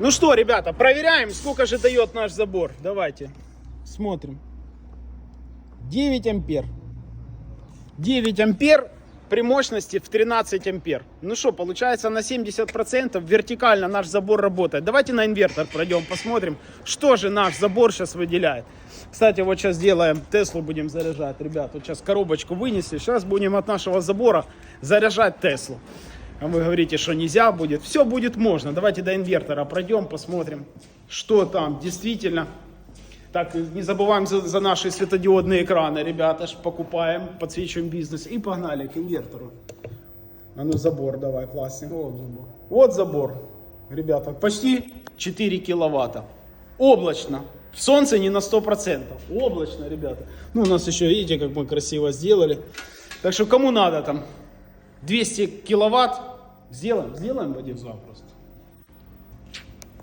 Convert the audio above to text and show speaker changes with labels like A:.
A: Ну что, ребята, проверяем, сколько же дает наш забор. Давайте, смотрим. 9 ампер. 9 ампер при мощности в 13 ампер. Ну что, получается на 70% вертикально наш забор работает. Давайте на инвертор пройдем, посмотрим, что же наш забор сейчас выделяет. Кстати, вот сейчас делаем, Теслу будем заряжать, ребят. Вот сейчас коробочку вынесли, сейчас будем от нашего забора заряжать Теслу. А вы говорите, что нельзя будет. Все будет можно. Давайте до инвертора пройдем, посмотрим, что там действительно. Так, не забываем за, за наши светодиодные экраны, ребята, ж покупаем, подсвечиваем бизнес. И погнали к инвертору. А ну забор давай, классный. Вот забор. Вот забор. Ребята, почти 4 киловатта. Облачно. Солнце не на 100%. Облачно, ребята. Ну, у нас еще, видите, как мы красиво сделали. Так что кому надо там 200 киловатт, сделаем, сделаем, Вадим?
B: Запросто.